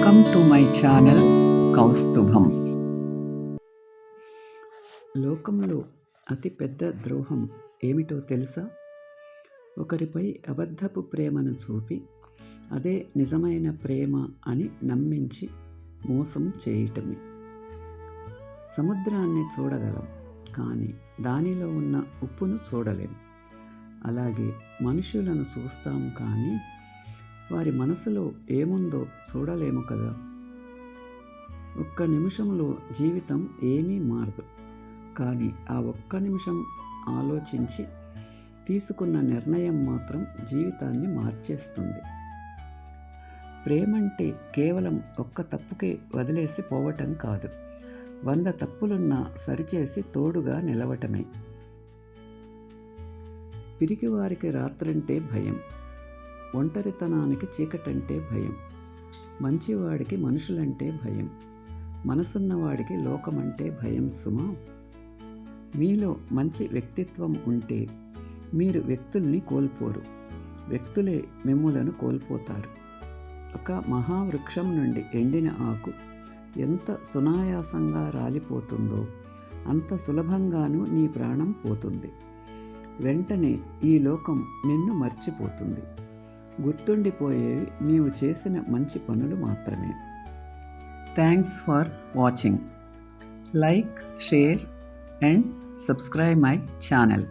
Welcome to my channel Kaustubham లోకంలో అతిపెద్ద ద్రోహం ఏమిటో తెలుసా? ఒకరిపై అబద్ధపు ప్రేమను చూపి అదే నిజమైన ప్రేమ అని నమ్మించి మోసం చేయటమే. సముద్రాన్ని చూడగలం కానీ దానిలో ఉన్న ఉప్పును చూడలేం. అలాగే మనుషులను చూస్తాం కానీ వారి మనసులో ఏముందో చూడలేము కదా. ఒక్క నిమిషంలో జీవితం ఏమీ మారదు. కానీ ఆ ఒక్క నిమిషం ఆలోచించి తీసుకున్న నిర్ణయం మాత్రం జీవితాన్ని మార్చేస్తుంది. ప్రేమంటే కేవలం ఒక్క తప్పుకే వదిలేసి పోవటం కాదు. వంద తప్పులున్నా సరిచేసి తోడుగా నిలవటమే. పిరికివారికి రాత్రంటే భయం. ఒంటరితనానికి చీకటంటే భయం. మంచివాడికి మనుషులంటే భయం. మనసున్నవాడికి లోకమంటే భయం సుమా. మీలో మంచి వ్యక్తిత్వం ఉంటే మీరు వ్యక్తుల్ని కోల్పోరు. వ్యక్తులే మిమ్ములను కోల్పోతారు. ఒక మహావృక్షం నుండి ఎండిన ఆకు ఎంత సునాయాసంగా రాలిపోతుందో అంత సులభంగానూ నీ ప్రాణం పోతుంది. వెంటనే ఈ లోకం నిన్ను మర్చిపోతుంది. గుర్తుండిపోయేవి నీవు చేసిన మంచి పనులు మాత్రమే. Thanks for watching like share and subscribe my channel